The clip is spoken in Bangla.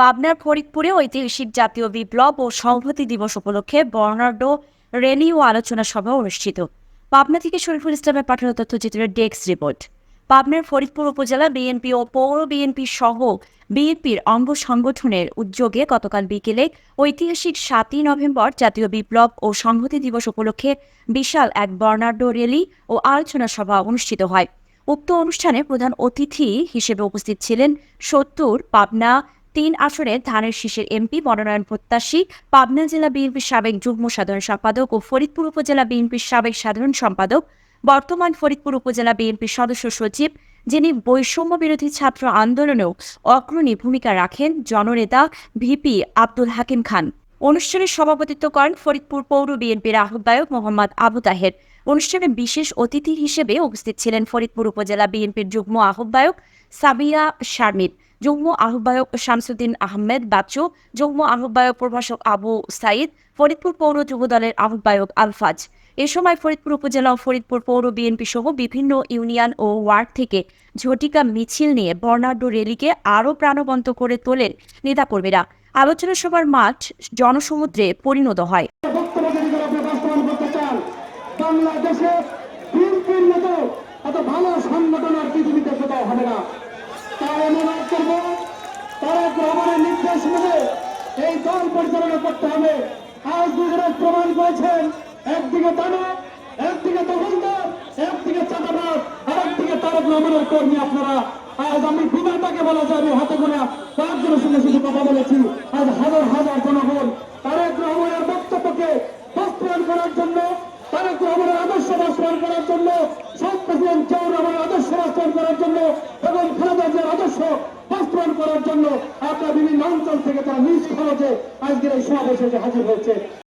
পাবনার ফরিদপুরে ঐতিহাসিক জাতীয় বিপ্লব ও সংহতি দিবস উপলক্ষে বর্ণাঢ্য র্যালি ও আলোচনা সভা অনুষ্ঠিত। পাবনা থেকে শরীফুল ইসলামের পাঠানো তথ্যচিত্রের ডেস্ক রিপোর্ট। পাবনার ফরিদপুর উপজেলা বিএনপি ও পৌর বিএনপি সহ বিএনপির অঙ্গ সংগঠনের উদ্যোগে গতকাল বিকেলে ঐতিহাসিক সাতই নভেম্বর জাতীয় বিপ্লব ও সংহতি দিবস উপলক্ষে বিশাল এক বর্ণাঢ্য র্যালি ও আলোচনা সভা অনুষ্ঠিত হয়। উক্ত অনুষ্ঠানে প্রধান অতিথি হিসেবে উপস্থিত ছিলেন সত্তর, পাবনা তিন আসনে ধানের শীষের এমপি, মনোনয়ন প্রত্যাশী, পাবনা জেলা বিএনপির সাবেক যুগ্ম সাধারণ সম্পাদক ও ফরিদপুর উপজেলা বিএনপির সাবেক সাধারণ সম্পাদক, বর্তমান ফরিদপুর উপজেলা বিএনপির সদস্য সচিব, যিনি বৈষম্য বিরোধী ছাত্র আন্দোলনেও অগ্রণী ভূমিকা রাখেন, জননেতা ভিপি আব্দুল হাকিম খান। অনুষ্ঠানে সভাপতিত্ব করেন ফরিদপুর পৌর বিএনপির আহ্বায়ক মোহাম্মদ আবু তাহের। অনুষ্ঠানে বিশেষ অতিথি হিসেবে উপস্থিত ছিলেন ফরিদপুর উপজেলা বিএনপির যুগ্ম আহ্বায়ক সাবিয়া শারমিন। যুগ্ম আহ্বায়ক শামসুদ্দিন আহমেদ বাচ্চু যুগ্ম আহ্বায়ক প্রভাষক আবু সাইদ ফরিদপুর পৌর যুব দলের আহ্বায়ক আলফাজ। এ সময় ফরিদপুর উপজেলা ও ফরিদপুর পৌর বিএনপি সহ বিভিন্ন ইউনিয়ন ও ওয়ার্ড থেকে ঝটিকা মিছিল নিয়ে বর্ণাঢ্য র্যালিকে আরও প্রাণবন্ত করে তোলেন নেতাকর্মীরা। আলোচনা সভার মাঠ জনসমুদ্রে পরিণত হয়। বক্তব্য পরিচালনা করতে হবে। আজ দুজনে প্রমাণ করেছেন, একদিকে দানো একদিকে দখলদার একদিকে চাঁদাবাদ আর একদিকে তারেক রহমানের কর্মী আপনারা। আজ আমি বিনাটাকে বলা যায়, আমি হাতে গোনা কয়েকজনের সঙ্গে শুধু কথা বলেছি। আজ হাজার হাজার জনগণ তারেক রহমানের বক্তব্যকে বাস্তবায়ন করার জন্য, তারেক রহমানের আদর্শ বাস্তবায়ন করার জন্য, সব প্রেসিডেন্ট জিয়াউর রহমানের আদর্শ বাস্তবায়ন করার জন্য এবং খালেদা জিয়ার আদর্শ করার জন্য আপনার বিভিন্ন অঞ্চল থেকে তারা নিজ খরচে আজকের এই সমাবেশে হাজির হয়েছে।